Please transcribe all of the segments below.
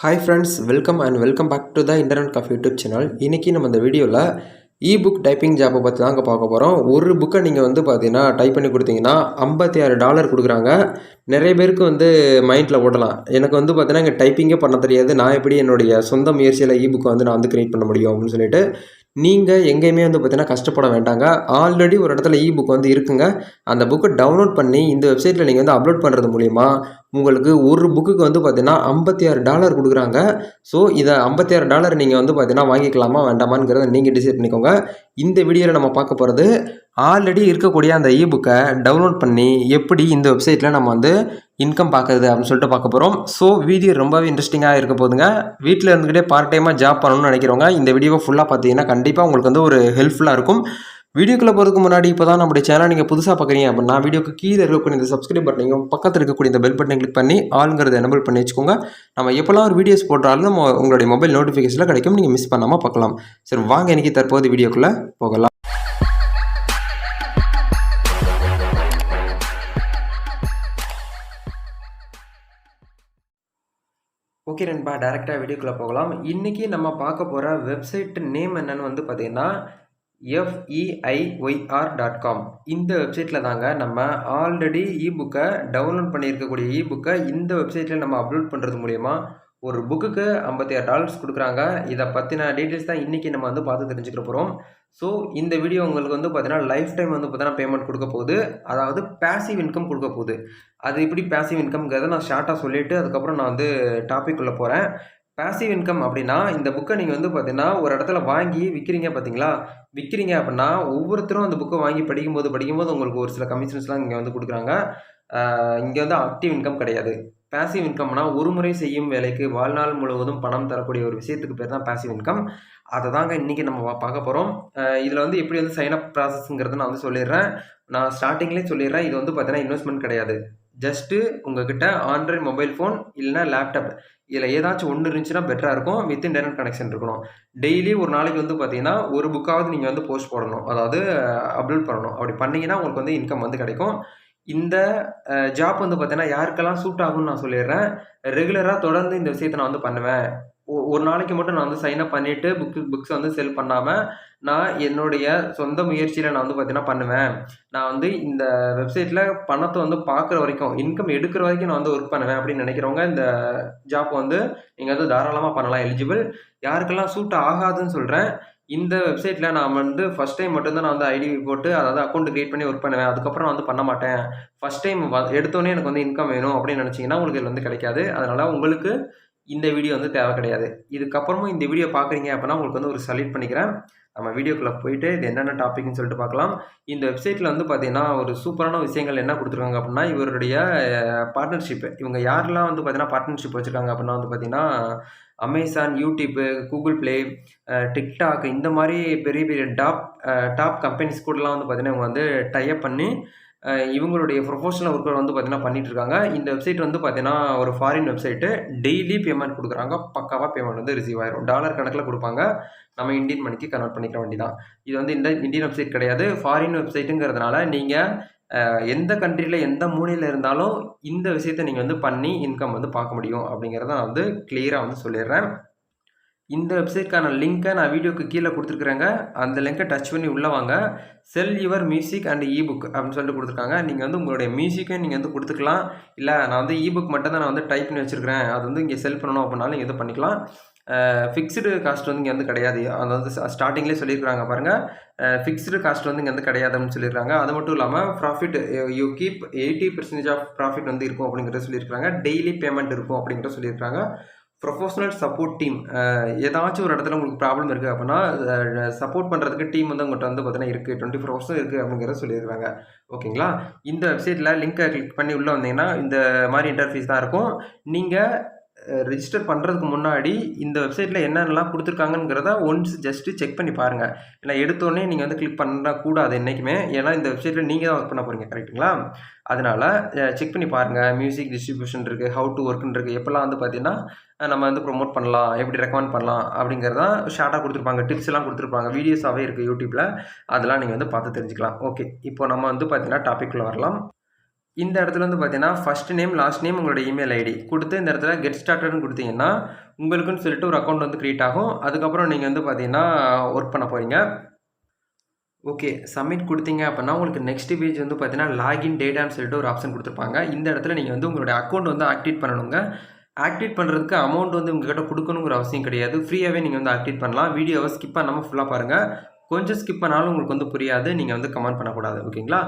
Hi friends welcome and welcome back to the internet cafe YouTube channel இன்றைக்கி நம்ம இந்த வீடியோவில் இ புக் டைப்பிங் ஜாப்பை பற்றி தாங்க பார்க்க போகிறோம் ஒரு புக்கை நீங்கள் வந்து பார்த்தீங்கன்னா டைப் பண்ணி கொடுத்தீங்கன்னா ஐம்பத்தி ஆறு டாலர் கொடுக்குறாங்க. நிறைய பேருக்கு வந்து மைண்டில் ஓடலாம் எனக்கு வந்து பார்த்தீங்கன்னா இங்கே டைப்பிங்கே பண்ண தெரியாது. நான் எப்படி என்னுடைய சொந்த முயற்சியில் இ புக்கை வந்து நான் வந்து க்ரியேட் பண்ண முடியும் அப்படின்னு சொல்லிட்டு நீங்கள் எங்கேயுமே வந்து பார்த்தீங்கன்னா கஷ்டப்பட வேண்டாங்க. ஆல்ரெடி ஒரு இடத்துல இ புக் வந்து இருக்குங்க. அந்த புக்கை டவுன்லோட் பண்ணி இந்த வெப்சைட்டில் நீங்கள் வந்து அப்லோட் பண்ணுறது மூலிமா உங்களுக்கு ஒரு புக்குக்கு வந்து பார்த்தீங்கன்னா ஐம்பத்தி ஆறு டாலர் கொடுக்குறாங்க. ஸோ இதை ஐம்பத்தி ஆறு டாலர் நீங்கள் வந்து பார்த்தீங்கன்னா வாங்கிக்கலாமா வேண்டாமாங்கிறத நீங்கள் டிசைட் பண்ணிக்கோங்க. இந்த வீடியோவில் நம்ம பார்க்க போகிறது ஆல்ரெடி இருக்கக்கூடிய அந்த இ புக்கை டவுன்லோட் பண்ணி எப்படி இந்த வெப்சைட்டில் நம்ம வந்து இன்கம் பார்க்குறது அப்படின்னு சொல்லிட்டு பார்க்க போகிறோம் ஸோ வீடியோ ரொம்பவே இன்ட்ரெஸ்டிங்காக இருக்க போதுங்க வீட்டில் இருந்துக்கிட்டே பார்ட் டைமாக ஜாப் பண்ணணும்னு நினைக்கிறவங்க இந்த வீடியோவை ஃபுல்லாக பார்த்தீங்கன்னா கண்டிப்பாக உங்களுக்கு வந்து ஒரு ஹெல்ப்ஃபுல்லாக இருக்கும். வீடியோக்குள்ளே போகிறதுக்கு முன்னாடி இப்போ தான் நம்மளுடைய சேனல் நீங்கள் புதுசாக பார்க்குறீங்க அப்படின்னா வீடியோக்கு கீழே இருக்கக்கூடிய இந்த சப்ஸ்கிரைப் பட்டனையும் பக்கத்தில் இருக்கக்கூடிய இந்த பெல் பட்டனை கிளிக் பண்ணி ஆளுங்கிறத எனபிள் பண்ணி வச்சுக்கோங்க. நம்ம எப்போல்லாம் ஒரு வீடியோஸ் போட்டாலும் நம்ம உங்களுடைய மொபைல் நோட்டிஃபிகேஷனில் கிடைக்கும். நீங்கள் மிஸ் பண்ணாமல் பார்க்கலாம். சரி வாங்க இன்றைக்கி தற்போது வீடியோக்குள்ளே போகலாம். ஓகே நண்பா டேரெக்டாக வீடியோக்குள்ளே போகலாம். இன்றைக்கி நம்ம பார்க்க போகிற வெப்சைட் நேம் என்னன்னு வந்து பார்த்தீங்கன்னா எஃப்இஐஒய்ஆர் டாட் காம் இந்த வெப்சைட்டில் தாங்க நம்ம ஆல்ரெடி இ புக்கை டவுன்லோட் பண்ணியிருக்கக்கூடிய இ புக்கை இந்த வெப்சைட்டில் நம்ம அப்லோட் பண்ணுறது மூலயமா ஒரு புக்குக்கு ஐம்பத்தி ஆறு டாலர்ஸ் கொடுக்குறாங்க. இதை பற்றின டீட்டெயில்ஸ் தான் இன்றைக்கி நம்ம வந்து பார்த்து தெரிஞ்சுக்கிற போகிறோம் ஸோ இந்த வீடியோ உங்களுக்கு வந்து பார்த்தீங்கன்னா லைஃப் டைம் வந்து பார்த்தீங்கன்னா பேமெண்ட் கொடுக்க போகுது. அதாவது பேசிவ் இன்கம் கொடுக்க போகுது. அது இப்படி பேசிவ் இன்கம்ங்கிறத நான் ஷார்ட்டாக சொல்லிவிட்டு அதுக்கப்புறம் நான் வந்து டாபிக் உள்ள போகிறேன் பேசிவ் இன்கம் அப்படின்னா இந்த புக்கை நீங்கள் வந்து பார்த்தீங்கன்னா ஒரு இடத்துல வாங்கி விற்கிறீங்க பார்த்தீங்களா விற்கிறீங்க அப்படின்னா ஒவ்வொருத்தரும் அந்த புக்கை வாங்கி படிக்கும்போது படிக்கும்போது உங்களுக்கு ஒரு சில கமிஷன்ஸ்லாம் இங்கே வந்து கொடுக்குறாங்க. இங்கே வந்து ஆக்டிவ் இன்கம் கிடையாது. பேசிவ் இன்கம்னா ஒரு முறை செய்யும் வேலைக்கு வாழ்நாள் முழுவதும் பணம் தரக்கூடிய ஒரு விஷயத்துக்கு பேர் தான் பேசிவ் இன்கம் அதை தாங்க இன்றைக்கி நம்ம பார்க்க போகிறோம் இதில் வந்து எப்படி வந்து சைன் அப் ப்ராசஸ்ங்கிறத நான் வந்து சொல்லிடுறேன். நான் ஸ்டார்டிங்லேயே சொல்லிடுறேன். இது வந்து பார்த்தீங்கன்னா இன்வெஸ்ட்மெண்ட் கிடையாது. ஜஸ்ட்டு உங்ககிட்ட ஆண்ட்ராய்ட் மொபைல் ஃபோன் இல்லைனா லேப்டாப் இதில் ஏதாச்சும் ஒன்று இருந்துச்சுன்னா பெட்டராக இருக்கும். வித் இன்டர்நெட் கனெக்ஷன் இருக்கணும். டெய்லி ஒரு நாளைக்கு வந்து பார்த்தீங்கன்னா ஒரு புக்காவது நீங்கள் வந்து போஸ்ட் போடணும். அதாவது அப்லோட் பண்ணணும். அப்படி பண்ணிங்கன்னா உங்களுக்கு வந்து இன்கம் வந்து கிடைக்கும். இந்த ஜாப் வந்து பார்த்தீங்கன்னா யாருக்கெல்லாம் சூட் ஆகும்னு நான் சொல்லிடுறேன். ரெகுலராக தொடர்ந்து இந்த விஷயத்தை நான் வந்து பண்ணுவேன். ஒரு நாளைக்கு மட்டும் நான் வந்து சைன் அப் பண்ணிவிட்டு புக் புக்ஸ் வந்து செல் பண்ணாமல் நான் என்னுடைய சொந்த முயற்சியில் நான் வந்து பார்த்தீங்கன்னா பண்ணுவேன். நான் வந்து இந்த வெப்சைட்டில் பணத்தை வந்து பார்க்குற வரைக்கும் இன்கம் எடுக்கிற வரைக்கும் நான் வந்து ஒர்க் பண்ணுவேன் அப்படின்னு நினைக்கிறவங்க இந்த ஜாப் வந்து நீங்கள் வந்து தாராளமாக பண்ணலாம் எலிஜிபிள் யாருக்கெல்லாம் சூட் ஆகாதுன்னு சொல்கிறேன் இந்த வெப்சைட்டில் நான் வந்து ஃபஸ்ட் டைம் மட்டும்தான் நான் வந்து ஐடி போட்டு அதாவது அக்கௌண்ட் க்ரியேட் பண்ணி ஒர்க் பண்ணுவேன். அதுக்கப்புறம் நான் வந்து பண்ண மாட்டேன். ஃபஸ்ட் டைம் எடுத்தோடனே எனக்கு வந்து இன்கம் வேணும் அப்படின்னு நினச்சிங்கன்னா உங்களுக்கு இது வந்து கிடைக்காது. அதனால் உங்களுக்கு இந்த வீடியோ வந்து தேவை கிடையாது. இதுக்கப்புறமும் இந்த வீடியோ பார்க்குறீங்க அப்படின்னா உங்களுக்கு வந்து ஒரு சல்யூட் பண்ணிக்கிறேன். நம்ம வீடியோக்குள்ளே போயிட்டு இது என்னென்ன டாபிக்னு சொல்லிட்டு பார்க்கலாம். இந்த வெப்சைட்டில் வந்து பார்த்தீங்கன்னா ஒரு சூப்பரான விஷயங்கள் என்ன கொடுத்துருக்காங்க அப்படின்னா இவருடைய பார்ட்னர்ஷிப் இவங்க யாரெல்லாம் வந்து பார்த்தீங்கன்னா பார்ட்னர்ஷிப் வச்சுருக்காங்க அப்படின்னா வந்து பார்த்தீங்கன்னா Amazon YouTube Google Play TikTok இந்த மாதிரி பெரிய பெரிய டாப் டாப் கம்பெனிஸ் கூடலாம் வந்து பார்த்தீங்கன்னா இவங்க வந்து டைப் பண்ணி இவங்களுடைய ப்ரொஃபஷனல் ஒர்க்கர் வந்து பார்த்தீங்கன்னா பண்ணிகிட்ருக்காங்க இந்த வெப்சைட் வந்து பார்த்தீங்கன்னா ஒரு ஃபாரின் வெப்சைட்டு டெய்லி பேமெண்ட் கொடுக்குறாங்க. பக்காவாக பேமெண்ட் வந்து ரிசீவ் ஆயிரும். டாலர் கணக்கில் கொடுப்பாங்க. நம்ம இந்தியன் மணிக்கு கன்வெர்ட் பண்ணிக்க வேண்டியதான் இது வந்து இந்த இந்தியன் வெப்சைட் கிடையாது. ஃபாரின் வெப்சைட்டுங்கிறதுனால நீங்கள் எந்த கண்ட்ரியில் எந்த மூலையில் இருந்தாலும் இந்த விஷயத்தை நீங்கள் வந்து பண்ணி இன்கம் வந்து பார்க்க முடியும் அப்படிங்கிறத நான் வந்து கிளியராக வந்து சொல்லிடுறேன். இந்த வெப்சைட்க்கான லிங்க்கை நான் வீடியோக்கு கீழே கொடுத்துருக்குறேங்க. அந்த லிங்க்கை டச் பண்ணி உள்ளே வாங்க. Sell your music and ebook அப்படின்னு சொல்லிட்டு கொடுத்துருக்காங்க. நீங்கள் வந்து உங்களுடைய மியூசிக்கையும் நீங்கள் வந்து கொடுத்துக்கலாம். இல்லை நான் வந்து இபுக் மட்டும் தான் நான் வந்து டைப் பண்ணி வச்சுருக்கிறேன். அது வந்து இங்கே செல் பண்ணணும் அப்படின்னாலும் நீங்கள் இது பண்ணிக்கலாம். ஃபிக்ஸ்டு காஸ்ட் வந்து இங்கே வந்து கிடையாது. அதாவது வந்து ஸ்டார்டிங்லேயே சொல்லியிருக்காங்க பாருங்கள் ஃபிக்ஸ்டு காஸ்ட் வந்து இங்கே வந்து கிடையாதுன்னு சொல்லியிருக்காங்க அது மட்டும் இல்லாமல் profit you keep eighty percentage of profit வந்து இருக்கும் அப்படிங்கிறத சொல்லியிருக்காங்க டெய்லி பேமெண்ட் இருக்கும் அப்படிங்கிறத சொல்லியிருக்காங்க ப்ரொஃபஷனல் சப்போர்ட் டீம் ஏதாச்சும் ஒரு இடத்துல உங்களுக்கு ப்ராப்ளம் இருக்குது அப்படின்னா சப்போர்ட் பண்ணுறதுக்கு டீம் வந்து உங்கள்கிட்ட வந்து பார்த்தீங்கன்னா இருக்குது டுவெண்ட்டி ஃபோர் ஹவர்ஸும் இருக்குது அப்படிங்கிறத சொல்லியிருக்காங்க ஓகேங்களா? இந்த வெப்சைட்டில் லிங்க்கை கிளிக் பண்ணி உள்ளே வந்தீங்கன்னா இந்த மாதிரி இன்டர்ஃபீஸ் தான் இருக்கும். நீங்கள் ரிஜிஸ்டர் பண்ணுறதுக்கு முன்னாடி இந்த வெப்சைட்டில் என்னென்னலாம் கொடுத்துருக்காங்கங்கிறத ஒன்ஸ் ஜஸ்ட்டு செக் பண்ணி பாருங்கள் ஏன்னா எடுத்தோடனே நீங்கள் வந்து கிளிக் பண்ணக்கூடாது என்றைக்குமே ஏன்னா இந்த வெப்சைட்டில் நீங்கள் தான் ஒர்க் பண்ண போகிறீங்க கரெக்டுங்களா அதனால் செக் பண்ணி பாருங்கள் மியூசிக் டிஸ்ட்ரிபியூஷன் இருக்குது ஹவு டு ஒர்க்குன்னு இருக்குது எப்போல்லாம் வந்து பார்த்தீங்கன்னா நம்ம வந்து ப்ரொமோட் பண்ணலாம் எப்படி ரெக்கமெண்ட் பண்ணலாம் அப்படிங்கிறதான் ஷார்ட்டாக கொடுத்துருப்பாங்க. டிப்ஸ் எல்லாம் கொடுத்துருப்பாங்க. வீடியோஸாகவே இருக்குது யூடியூப்பில் அதெல்லாம் நீங்கள் வந்து பார்த்து தெரிஞ்சுக்கலாம். ஓகே இப்போ நம்ம வந்து பார்த்தீங்கன்னா டாப்பிக்கில் வரலாம். இந்த இடத்துல வந்து பார்த்தீங்கன்னா ஃபஸ்ட் நேம் லாஸ்ட் நேம் உங்களோட இமெயில் ஐடி கொடுத்து இந்த இடத்துல கெட் ஸ்டார்டட்னு கொடுத்தீங்கன்னா உங்களுக்குன்னு சொல்லிட்டு ஒரு அக்கௌண்ட் வந்து க்ரியேட் ஆகும். அதுக்கப்புறம் நீங்கள் வந்து பார்த்தீங்கன்னா ஒர்க் பண்ண போகிறீங்க ஓகே சப்மிட் கொடுத்தீங்க அப்படின்னா உங்களுக்கு நெக்ஸ்ட் பேஜ் வந்து பார்த்தீங்கன்னா லாகின் டேட்டான்னு சொல்லிட்டு ஒரு ஆப்ஷன் கொடுத்துருப்பாங்க. இந்த இடத்துல நீங்கள் வந்து உங்களுடைய அக்கௌண்ட் வந்து ஆக்டிவேட் பண்ணணுங்க. ஆக்டிவேட் பண்ணுறதுக்கு அமௌண்ட் வந்து உங்ககிட்ட கொடுக்கணுங்கிற அவசியம் கிடையாது. ஃப்ரீயாகவே நீங்கள் வந்து ஆக்டிவேட் பண்ணலாம். வீடியோவை ஸ்கிப் பண்ணாமல் ஃபுல்லாக பாருங்கள் கொஞ்சம் ஸ்கிப் பண்ணாலும் உங்களுக்கு வந்து புரியாது. நீங்கள் வந்து கமெண்ட் பண்ணக்கூடாது. ஓகேங்களா?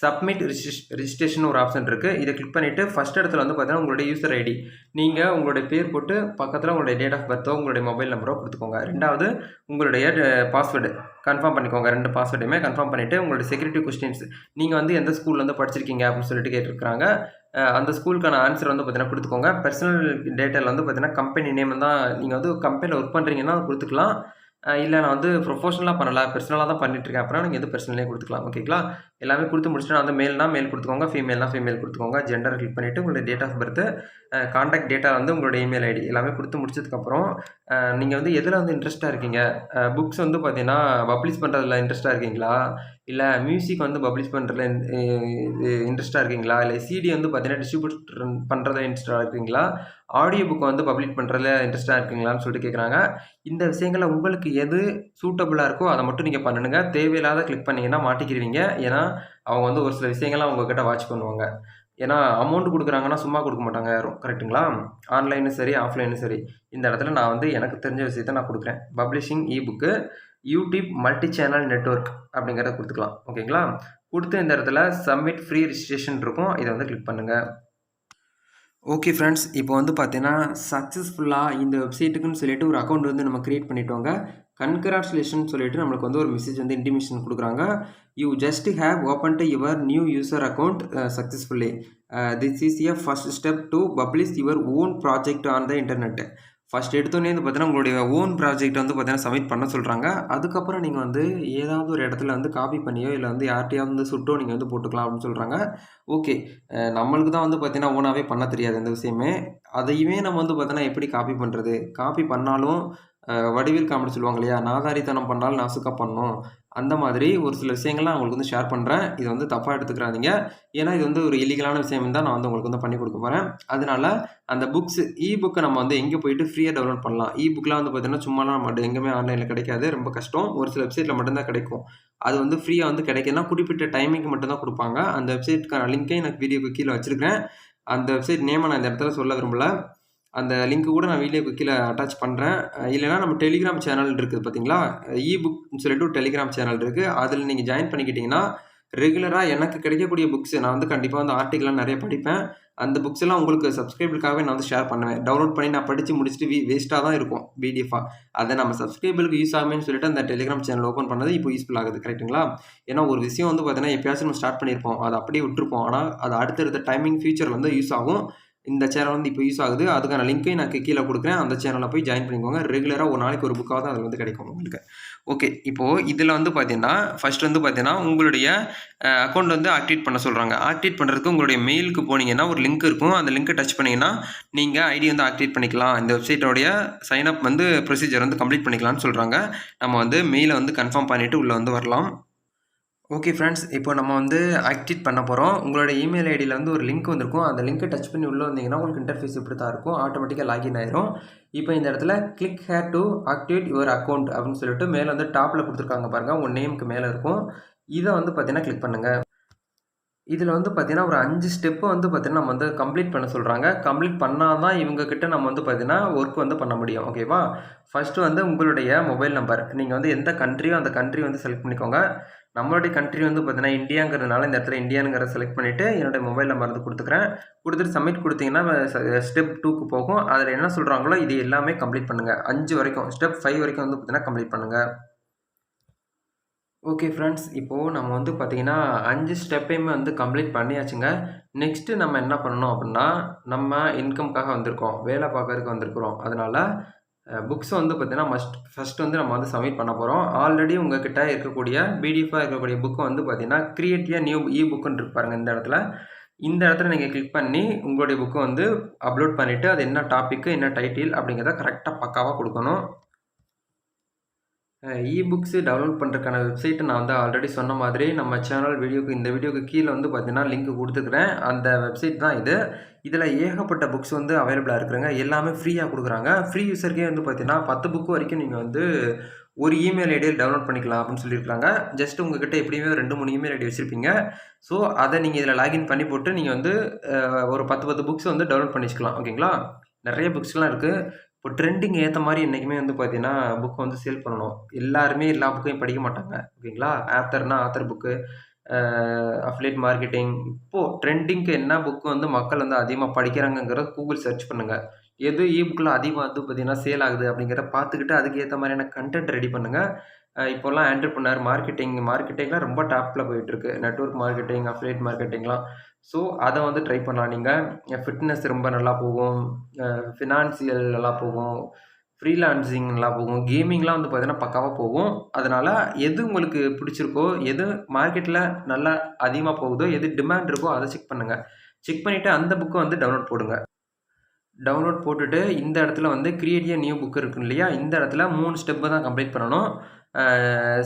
சப்மிட் ரிஜிஸ் ரிஜிஸ்ட்ரேஷன் ஒரு ஆப்ஷன் இருக்குது இதை கிளிக் பண்ணிவிட்டு ஃபஸ்ட் இடத்துல வந்து பார்த்தீங்கன்னா உங்களுடைய யூசர் ஐடி நீங்கள் உங்களுடைய பேர் போட்டு பக்கத்தில் உங்களுடைய டேட் ஆஃப் பர்த்தோ உங்களுடைய மொபைல் நம்பரோ கொடுத்துக்கோங்க. ரெண்டாவது உங்களுடைய பாஸ்வேர்டு கன்ஃபார்ம் பண்ணிக்கோங்க. ரெண்டு பாஸ்வேர்டையுமே கன்ஃபார்ம் பண்ணிவிட்டு உங்களுடைய செக்யூரிட்டி கொஸ்டின்ஸ் நீங்கள் வந்து எந்த ஸ்கூலில் வந்து படிச்சிருக்கீங்க அப்படின்னு சொல்லிட்டு கேட்டிருக்காங்க அந்த ஸ்கூலுக்கான ஆன்சர் வந்து பார்த்தீங்கன்னா கொடுத்துக்கோங்க. பர்சனல் டேட்டாவில் வந்து பார்த்தீங்கன்னா கம்பெனி நேம் தான் நீங்கள் வந்து கம்பெனியில் ஒர்க் பண்ணுறீங்கன்னா கொடுத்துக்கலாம். இல்லை நான் வந்து ப்ரொஃபஷனலாக பண்ணல. பர்சனலாக தான் பண்ணிட்டுருக்கேன். அப்படின்னா நீங்கள் எது பர்சனலே கொடுத்துக்கலாம். ஓகேங்களா எல்லாமே கொடுத்து முடிச்சுட்டு நான் வந்து மேல்னா மேல் கொடுத்துக்கோங்க. ஃபீமேல்னா ஃபீமேல் கொடுத்துக்கோங்க. ஜெண்டர் கிளிக் பண்ணிவிட்டு உங்களுடைய date of birth contact data வந்து உங்களுடைய இமெயில் ஐடி எல்லாமே கொடுத்து முடிச்சதுக்கப்புறம் நீங்கள் வந்து எதில் வந்து இன்ட்ரெஸ்ட்டாக இருக்கீங்க? புக்ஸ் வந்து பார்த்தீங்கன்னா பப்ளிஷ் பண்ணுறதுல இன்ட்ரெஸ்ட்டாக இருக்கீங்களா? இல்லை மியூசிக் வந்து பப்ளிஷ் பண்ணுறதுல இன்ட்ரெஸ்ட்டாக இருக்கீங்களா? இல்லை சிடி வந்து பார்த்தீங்கன்னா டிஸ்ட்ரிபியூட் பண்ணுறதுல இன்ட்ரெஸ்ட்டாக இருக்கீங்களா? ஆடியோ புக்கை வந்து பப்ளிஷ் பண்ணுறதுல இன்ட்ரெஸ்ட்டாக இருக்குங்களான்னு சொல்லிட்டு கேட்குறாங்க இந்த விஷயங்களில் உங்களுக்கு எது சூட்டபுளாக இருக்கோ அதை மட்டும் நீங்கள் பண்ணணுங்க தேவையில்லாத கிளிக் பண்ணிங்கன்னா மாட்டிக்கிடுவீங்க ஏன்னா அவங்க வந்து ஒரு சில விஷயங்கள்லாம் உங்ககிட்ட வாட்ச் பண்ணுவாங்க. ஏன்னா அமௌண்ட் கொடுக்குறாங்கன்னா சும்மா கொடுக்க மாட்டாங்க. யாரும் கரெக்ட்டுங்களா ஆன்லைனும் சரி ஆஃப்லைனும் சரி. இந்த இடத்துல நான் வந்து எனக்கு தெரிஞ்ச விஷயத்த நான் கொடுக்குறேன். Publishing ebook YouTube multi channel network அப்படிங்கிறத கொடுத்துக்கலாம். ஓகேங்களா கொடுத்து இந்த இடத்துல சப்மிட் ஃப்ரீ ரிஜிஸ்ட்ரேஷன் இருக்கும். இதை வந்து கிளிக் பண்ணுங்கள் ஓகே ஃப்ரெண்ட்ஸ் இப்போ வந்து பார்த்தீங்கன்னா சக்ஸஸ்ஃபுல்லாக இந்த வெப்சைட்டுக்குன்னு சொல்லிட்டு ஒரு அக்கௌண்ட் வந்து நம்ம க்ரியேட் பண்ணிட்டோங்க கன்கிராச்சுலேஷன் சொல்லிட்டு நம்மளுக்கு வந்து ஒரு மெசேஜ் வந்து இன்டிமேஷன் கொடுக்குறாங்க. You just have open to your new user account successfully this is a first step to publish your own project on the internet first எடுத்தோடனே வந்து பார்த்தீங்கன்னா உங்களுடைய ஓன் ப்ராஜெக்ட் வந்து பார்த்தீங்கன்னா சப்மிட் பண்ண சொல்கிறாங்க அதுக்கப்புறம் நீங்கள் வந்து ஏதாவது ஒரு இடத்துல வந்து காப்பி பண்ணியோ இல்லை வந்து யார்கிட்டயாவது வந்து சுட்டோ நீங்கள் வந்து போட்டுக்கலாம் அப்படின்னு சொல்கிறாங்க ஓகே நம்மளுக்கு தான் வந்து பார்த்தீங்கன்னா ஓனாகவே பண்ண தெரியாது இந்த விஷயமே. அதையுமே நம்ம வந்து பார்த்தீங்கன்னா எப்படி காப்பி பண்ணுறது காப்பி பண்ணாலும் வடிவில் காமெடி சொல்லுவாங்க இல்லையா? நாதாரித்தனம் பண்ணாலும் நாசுக்காக பண்ணும். அந்த மாதிரி ஒரு சில விஷயங்கள்லாம் உங்களுக்கு வந்து ஷேர் பண்ணுறேன் இது வந்து தப்பாக எடுத்துக்கிறாதீங்க ஏன்னா இது வந்து ஒரு இல்லீகலான விஷயம் தான் நான் வந்து உங்களுக்கு வந்து பண்ணி கொடுக்க போகிறேன் அதனால அந்த புக்ஸ் இ புக்கை நம்ம வந்து எங்கே போயிட்டு ஃப்ரீயாக டவுன்லோட் பண்ணலாம்? இ புக்கெலாம் வந்து பார்த்தீங்கன்னா சும்மாலாம் நம்ம எங்கேயுமே ஆன்லைனில் கிடைக்காது. ரொம்ப கஷ்டம். ஒரு சில வெப்சைட்டில் மட்டும்தான் கிடைக்கும். அது வந்து ஃப்ரீயாக வந்து கிடைக்குதுன்னா குறிப்பிட்ட டைமிங்க்கு மட்டும்தான் கொடுப்பாங்க. அந்த வெப்சைட்டுக்கான லிங்க்கை எனக்கு வீடியோக்கு கீழே வச்சுருக்கேன் அந்த வெப்சைட் நேமை நான் இந்த இடத்துல சொல்ல விரும்பல. அந்த லிங்க் கூட நான் வீடியோக்கு கீழே அட்டாச் பண்ணுறேன் இல்லைனா நம்ம டெலிகிராம் சேனல் இருக்குது பார்த்தீங்களா இ புக்னு சொல்லிட்டு ஒரு டெலிகிராம் சேனல் இருக்குது அதில் நீங்கள் ஜாயின் பண்ணிக்கிட்டிங்கன்னா ரெகுலராக எனக்கு கிடைக்கக்கூடிய புக்ஸ் நான் வந்து கண்டிப்பாக வந்து ஆர்டிக்கல்லாம் நிறைய படிப்பேன். அந்த புக்ஸ் எல்லாம் உங்களுக்கு சப்ஸ்கிரைபிளுக்காகவே நான் வந்து ஷேர் பண்ணுவேன். டவுன்லோட் பண்ணி நான் படித்து முடிச்சுட்டு வி வேஸ்ட்டாக தான் இருக்கும் பிடிஎஃபாக அதை நம்ம சப்ஸ்கிரைபிளுக்கு யூஸ் ஆகுமேன்னு சொல்லிட்டு அந்த டெலிகிராம் சேனல் ஓப்பன் பண்ணது இப்போ யூஸ்ஃபுல் ஆகுது கரெக்ட்டுங்களா ஏன்னா ஒரு விஷயம் வந்து பார்த்தீங்கன்னா எப்பயாச்சும் நம்ம ஸ்டார்ட் பண்ணியிருப்போம். அதை அப்படியே விட்டுருப்போம். ஆனால் அது அடுத்தடுத்த டைமிங் ஃபியூச்சர் வந்து யூஸ் ஆகும். இந்த சேனல் வந்து இப்போ யூஸ் ஆகுது. அதுக்கான லிங்க்கை நான் கீழே கொடுக்குறேன். அந்த சேனலில் போய் ஜாயின் பண்ணிக்கோங்க. ரெகுலராக ஒரு நாளைக்கு ஒரு புக்காக தான் அதில் வந்து கிடைக்கும் உங்களுக்கு. ஓகே இப்போது இதில் வந்து பார்த்தீங்கன்னா ஃபஸ்ட் வந்து பார்த்தீங்கன்னா உங்களுடைய அக்கௌண்ட் வந்து ஆக்டிவேட் பண்ண சொல்கிறாங்க ஆக்டிவேட் பண்ணுறதுக்கு உங்களுடைய மெயிலுக்கு போனீங்கன்னா ஒரு லிங்க் இருக்கும். அந்த லிங்க்கை டச் பண்ணிங்கன்னா நீங்கள் ஐடி வந்து ஆக்டிவேட் பண்ணிக்கலாம். இந்த வெப்சைட்டோடைய சைன் அப் வந்து ப்ரொசீஜர் வந்து கம்ப்ளீட் பண்ணிக்கலாம்னு சொல்கிறாங்க நம்ம வந்து மெயிலை வந்து கன்ஃபார்ம் பண்ணிவிட்டு உள்ளே வந்து வரலாம். ஓகே ஃப்ரெண்ட்ஸ் இப்போ நம்ம வந்து ஆக்டிவேட் பண்ண போகிறோம் உங்களோட இமெயில் ஐடியில் வந்து ஒரு லிங்க் வந்திருக்கும். அந்த லிங்க்கை டச் பண்ணி உள்ளே வந்தீங்கன்னா உங்களுக்கு இன்டர்ஃபேஸ் இப்படி தான் இருக்கும் ஆட்டோமேட்டிக்காக லாகின் ஆயிரும். இப்போ இந்த இடத்துல click here to activate your account அப்படின்னு சொல்லிட்டு மேலே வந்து டாப்பில் கொடுத்துருக்காங்க பாருங்கள் உங்கள் நேமுக்கு மேலே இருக்கும். இதை வந்து பார்த்தீங்கன்னா கிளிக் பண்ணுங்கள் இதில் வந்து பார்த்திங்கன்னா ஒரு அஞ்சு ஸ்டெப்பு வந்து பார்த்திங்கன்னா நம்ம வந்து கம்ப்ளீட் பண்ண சொல்கிறாங்க கம்ப்ளீட் பண்ணால் தான் இவங்கக்கிட்ட நம்ம வந்து பார்த்தீங்கன்னா ஒர்க் வந்து பண்ண முடியும். ஓகேவா ஃபஸ்ட்டு வந்து உங்களுடைய மொபைல் நம்பர் நீங்கள் வந்து எந்த கண்ட்ரியோ அந்த கண்ட்ரி வந்து செலக்ட் பண்ணிக்கோங்க. நம்மளுடைய கண்ட்ரி வந்து பார்த்தீங்கன்னா இந்தியாங்கிறதுனால இந்த இடத்துல இந்தியாங்கிறத செலக்ட் பண்ணிவிட்டு என்னுடைய மொபைல் நம்பர் வந்து கொடுத்துக்கிறேன். கொடுத்துட்டு சப்மிட் கொடுத்தீங்கன்னா ஸ்டெப் டூக்கு போகும். அதில் என்ன சொல்கிறாங்களோ இது எல்லாமே கம்ப்ளீட் பண்ணுங்கள் அஞ்சு வரைக்கும் ஸ்டெப் ஃபைவ் வரைக்கும் வந்து பார்த்தீங்கன்னா கம்ப்ளீட் பண்ணுங்கள் ஓகே ஃப்ரெண்ட்ஸ் இப்போது நம்ம வந்து பார்த்திங்கன்னா அஞ்சு ஸ்டெப்பையுமே வந்து கம்ப்ளீட் பண்ணியாச்சுங்க. நெக்ஸ்ட்டு நம்ம என்ன பண்ணணும் அப்படின்னா நம்ம இன்கம்காக வந்திருக்கோம். வேலை பார்க்கறதுக்கு வந்திருக்கிறோம். அதனால் புக்ஸ் வந்து பார்த்திங்கன்னா மஸ்ட் ஃபஸ்ட் வந்து நம்ம வந்து சப்மிட் பண்ண போகிறோம் ஆல்ரெடி உங்ககிட்ட இருக்கக்கூடிய பிடிஎஃபாக இருக்கக்கூடிய புக்கு வந்து பார்த்திங்கன்னா கிரியேட்டிவ் நியூ இ புக்குன்னு இருப்பாருங்க இந்த இடத்துல. இந்த இடத்துல நீங்கள் கிளிக் பண்ணி உங்களுடைய புக்கை வந்து அப்லோட் பண்ணிவிட்டு அது என்ன டாப்பிக்கு என்ன டைட்டில் அப்படிங்கிறத கரெக்டாக பக்காவாக கொடுக்கணும். இ புக்ஸு டவுன்லோட் பண்ணுறதுக்கான வெப்சைட்டை நான் வந்து ஆல்ரெடி சொன்ன மாதிரி நம்ம சேனல் வீடியோக்கு இந்த வீடியோக்கு கீழே வந்து பார்த்தீங்கன்னா லிங்க் கொடுத்துக்கிறேன் அந்த வெப்சைட் தான் இது. இதில் ஏகப்பட்ட புக்ஸ் வந்து அவைலபிளாக இருக்கிறாங்க எல்லாமே ஃப்ரீயாக கொடுக்குறாங்க. ஃப்ரீ யூஸருக்கே வந்து பார்த்தீங்கன்னா பத்து புக்கு வரைக்கும் நீங்கள் வந்து ஒரு இமெயில் ஐடியில் டவுன்லோட் பண்ணிக்கலாம் அப்படின்னு சொல்லியிருக்காங்க ஜஸ்ட் உங்ககிட்ட எப்படியுமே ரெண்டு மூணு இமெயில் ஐடி வச்சுருப்பீங்க. ஸோ அதை நீங்கள் இதில் லாகின் பண்ணி போட்டு நீங்கள் வந்து ஒரு பத்து பத்து புக்ஸ் வந்து டவுன்லோட் பண்ணி வச்சுக்கலாம் ஓகேங்களா நிறைய புக்ஸ்லாம் இருக்குது இப்போ ட்ரெண்டிங் ஏற்ற மாதிரி என்றைக்குமே வந்து பார்த்தீங்கன்னா புக்கு வந்து சேல் பண்ணணும். எல்லாருமே எல்லா புக்கையும் படிக்க மாட்டாங்க. ஓகேங்களா? ஆத்தர்னா ஆத்தர் புக்கு அஃப்லேட் மார்க்கெட்டிங் இப்போது ட்ரெண்டிங்க்கு என்ன புக்கு வந்து மக்கள் வந்து அதிகமாக படிக்கிறாங்கங்கிறத கூகுள் சர்ச் பண்ணுங்கள் எது இ புக்கில் அதிகமாக வந்து பார்த்தீங்கன்னா சேல் ஆகுது அப்படிங்கிறத பார்த்துக்கிட்டு அதுக்கு ஏற்ற மாதிரியான கண்டென்ட் ரெடி பண்ணுங்கள் இப்போல்லாம் ஆண்டர்பனர் மார்க்கெட்டிங் மார்க்கெட்டிங்லாம் ரொம்ப டாப்பில் போயிட்டுருக்கு. நெட்வொர்க் மார்க்கெட்டிங் அஃப்லேட் மார்க்கெட்டிங்லாம் ஸோ அதை வந்து ட்ரை பண்ணலாம். நீங்கள் ஃபிட்னஸ் ரொம்ப நல்லா போகும். ஃபினான்சியல் நல்லா போகும். ஃப்ரீலான்சிங் நல்லா போகும். கேமிங்லாம் வந்து பார்த்தீங்கன்னா பக்காவாக போகும். அதனால் எது உங்களுக்கு பிடிச்சிருக்கோ எது மார்க்கெட்டில் நல்லா அதிகமாக போகுதோ எது டிமாண்ட் இருக்கோ அதை செக் பண்ணுங்கள் செக் பண்ணிவிட்டு அந்த புக்கை வந்து டவுன்லோட் போடுங்க. டவுன்லோட் போட்டுட்டு இந்த இடத்துல வந்து கிரியேட் நியூ புக் இருக்கும் இல்லையா? இந்த இடத்துல மூணு ஸ்டெப்பு தான் கம்ப்ளீட் பண்ணணும்.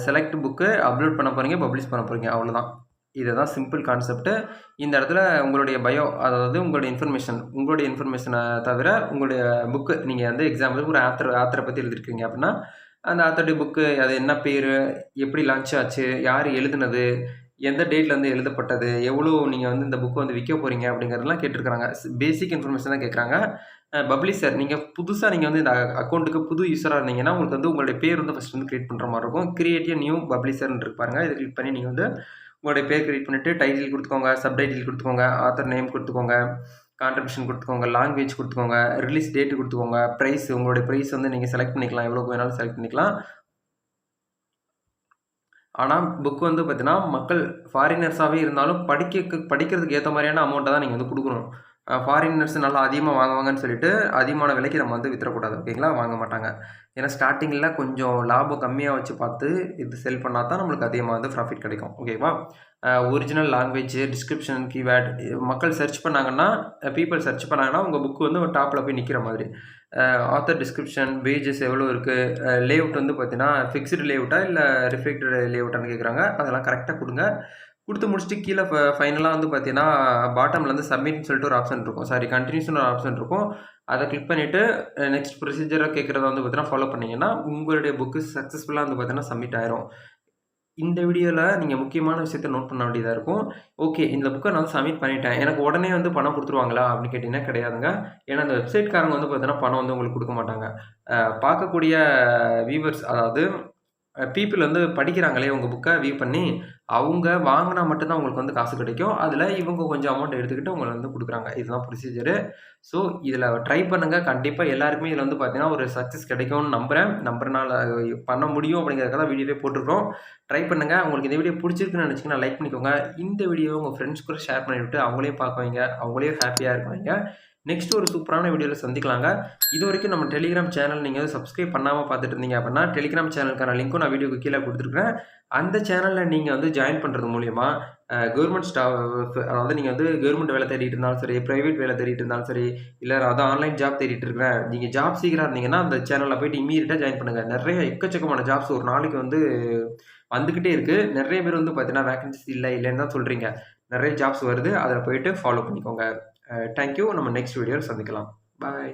செலக்ட் புக்கு அப்லோட் பண்ண போகிறீங்க பப்ளிஷ் பண்ண போகிறீங்க அவ்வளோதான் இதுதான் சிம்பிள் கான்செப்ட்டு இந்த இடத்துல உங்களுடைய பயோ அதாவது உங்களுடைய இன்ஃபர்மேஷன் உங்களுடைய இன்ஃபர்மேஷனை தவிர உங்களுடைய புக்கு நீங்கள் வந்து எக்ஸாம்பிளுக்கு ஒரு ஆத்தர் ஆத்தரை பற்றி எழுதிருக்கீங்க அப்படின்னா அந்த ஆத்தருடைய புக்கு அது என்ன பேர் எப்படி லான்ச் ஆச்சு யார் எழுதுனது எந்த டேட்டில் வந்து எழுதப்பட்டது? எவ்வளோ நீங்கள் வந்து இந்த புக்கு வந்து விற்க போகிறீங்க அப்படிங்கிறதெல்லாம் கேட்டிருக்கிறாங்க. பேசிக் இன்ஃபர்மேஷன் தான் கேட்குறாங்க. பப்ளிஷர் நீங்கள் புதுசாக நீங்கள் வந்து இந்த அக்கௌண்ட்டுக்கு புது யூஸராக இருந்தீங்கன்னா உங்களுக்கு வந்து உங்களுடைய பேர் வந்து ஃபஸ்ட் வந்து க்ரியேட் பண்ணுற மாதிரி இருக்கும். கிரியேட்டிவ் நியூ பப்ளிஷர்னு இருப்பாருங்க இதை கிளிக் பண்ணி நீங்கள் வந்து உங்களுடைய பேர் கிரியேட் பண்ணிவிட்டு டைட்டில் கொடுத்துக்கோங்க சப் டைட்டில் கொடுத்துக்கோங்க ஆத்தர் நேம் கொடுத்துக்கோங்க கான்ட்ரிபியூஷன் கொடுத்துக்கோங்க லாங்குவேஜ் கொடுத்துக்கோங்க ரிலீஸ் டேட்டு கொடுத்துக்கோங்க ப்ரைஸ் உங்களுடைய ப்ரைஸ் வந்து நீங்கள் செலக்ட் பண்ணிக்கலாம். எவ்வளோ வேணாலும் செலக்ட் பண்ணிக்கலாம். ஆனால் புக் வந்து பார்த்தீங்கன்னா மக்கள் ஃபாரினர்ஸாகவே இருந்தாலும் படிக்க படிக்கிறதுக்கு ஏற்ற மாதிரியான அமௌண்ட்டை தான் நீங்கள் வந்து கொடுக்கணும். ஃபாரினர்ஸ் நல்லா அதிகமாக வாங்குவாங்கன்னு சொல்லிட்டு அதிகமான விலைக்கு நம்ம வந்து விற்றக்கூடாது ஓகேங்களா வாங்க மாட்டாங்க. ஏன்னா ஸ்டார்டிங்கில் கொஞ்சம் லாபம் கம்மியாக வச்சு பார்த்து இது செல் பண்ணால் தான் நம்மளுக்கு அதிகமாக வந்து ப்ராஃபிட் கிடைக்கும் ஓகேவா ஒரிஜினல் லாங்குவேஜ் டிஸ்கிரிப்ஷன் கீவேர்ட் மக்கள் சர்ச் பண்ணாங்கன்னா பீப்புள் சர்ச் பண்ணாங்கன்னா உங்கள் புக்கு வந்து ஒரு டாப்பில் போய் நிற்கிற மாதிரி. ஆத்தர் டிஸ்கிரிப்ஷன் பேஜஸ் எவ்வளோ இருக்குது லேஅவுட் வந்து பார்த்தீங்கன்னா ஃபிக்ஸ்டு லேஅவுட்டா இல்லை ரிஃப்ளெக்டட் லேஅவுட்டான்னு கேட்குறாங்க அதெல்லாம் கரெக்டாக கொடுங்க. கொடுத்து முடிச்சுட்டு கீழே ஃபைனலாக வந்து பார்த்தீங்கன்னா பாட்டமில் வந்து சப்மிட்னு சொல்லிட்டு ஒரு ஆப்ஷன் இருக்கும். சாரி கண்டினியூஸ்னு ஒரு ஆப்ஷன் இருக்கும். அதை கிளிக் பண்ணிவிட்டு நெக்ஸ்ட் ப்ரொசீஜராக கேட்குறத வந்து பார்த்தீங்கன்னா ஃபாலோ பண்ணிங்கன்னா உங்களுடைய புக்கு சக்ஸஸ்ஃபுல்லாக வந்து பார்த்தீங்கன்னா சப்மிட் ஆயிரும். இந்த வீடியோவில் நீங்கள் முக்கியமான விஷயத்த நோட் பண்ண வேண்டியதாக இருக்கும். ஓகே இந்த புக்கை நான் சப்மிட் பண்ணிட்டேன். எனக்கு உடனே வந்து பணம் கொடுத்துருவாங்களா அப்படின்னு கேட்டிங்கன்னா கிடையாதுங்க. ஏன்னா அந்த வெப்சைட்காரங்க வந்து பார்த்தீங்கன்னா பணம் வந்து உங்களுக்கு கொடுக்க மாட்டாங்க. பார்க்கக்கூடிய வியூவர்ஸ் அதாவது பீப்புள் வந்து படிக்கிறாங்களே உங்கள் புக்கை வியூ பண்ணி அவங்க வாங்கினா மட்டும்தான் உங்களுக்கு வந்து காசு கிடைக்கும். அதில் இவங்க கொஞ்சம் அமௌண்ட் எடுத்துக்கிட்டு உங்களை வந்து கொடுக்குறாங்க. இதுதான் ப்ரொசீஜரு ஸோ இதில் ட்ரை பண்ணுங்கள் கண்டிப்பாக எல்லாருக்குமே இதில் வந்து பார்த்தீங்கன்னா ஒரு சக்ஸஸ் கிடைக்கும்னு நம்புகிறேன் நம்புறனால பண்ண முடியும் அப்படிங்கிறதுக்காக வீடியோவே போட்டிருக்கோம் ட்ரை பண்ணுங்கள் உங்களுக்கு இந்த வீடியோ பிடிச்சிருக்குன்னு நினச்சிங்கன்னா லைக் பண்ணிக்கோங்க. இந்த வீடியோ உங்கள் ஃப்ரெண்ட்ஸ் கூட ஷேர் பண்ணிவிட்டு அவங்களையும் பார்க்குவீங்க அவங்களையும் ஹாப்பியாக இருக்குவாங்க நெக்ஸ்ட் ஒரு சூப்பரான வீடியோவில் சந்திக்கலாங்க. இது வரைக்கும் நம்ம டெலிகிராம் சேனல் நீங்கள் வந்து சப்ஸ்கிரைப் பண்ணாமல் பார்த்துட்டு இருந்தீங்க அப்படின்னா டெலிகிராம் சேனலுக்கான லிங்க்கும் நான் வீடியோக்கு கீழே கொடுத்துருக்கேன் அந்த சேனலில் நீங்கள் வந்து ஜாயின் பண்ணுறது மூலிமா கவர்மெண்ட் ஸ்டாஃப் அதாவது நீங்கள் வந்து கவர்மெண்ட் வேலை தேடிட்டு இருந்தாலும் சரி ப்ரைவேட் வேலை தேடிட்டு இருந்தாலும் சரி இல்லை அதான் ஆன்லைன் ஜாப் தேடிட்டு இருக்கிறேன். நீங்கள் ஜாப் சீக்கிரம் இருந்தீங்கன்னா அந்த சேனலில் போயிட்டு இமீடியட்டாக ஜாயின் பண்ணுங்கள் நிறைய எக்கச்சக்கமான ஜாப்ஸ் ஒரு நாளைக்கு வந்து வந்துக்கிட்டே இருக்குது நிறைய பேர் வந்து பார்த்தீங்கன்னா வேகன்சிஸ் இல்லை இல்லைன்னு தான் சொல்கிறீங்க நிறைய ஜாப்ஸ் வருது. அதில் போயிட்டு ஃபாலோ பண்ணிக்கோங்க. Uh, தேங்க்யூ நம்ம நெக்ஸ்ட் வீடியோவில் சந்திக்கலாம். பாய்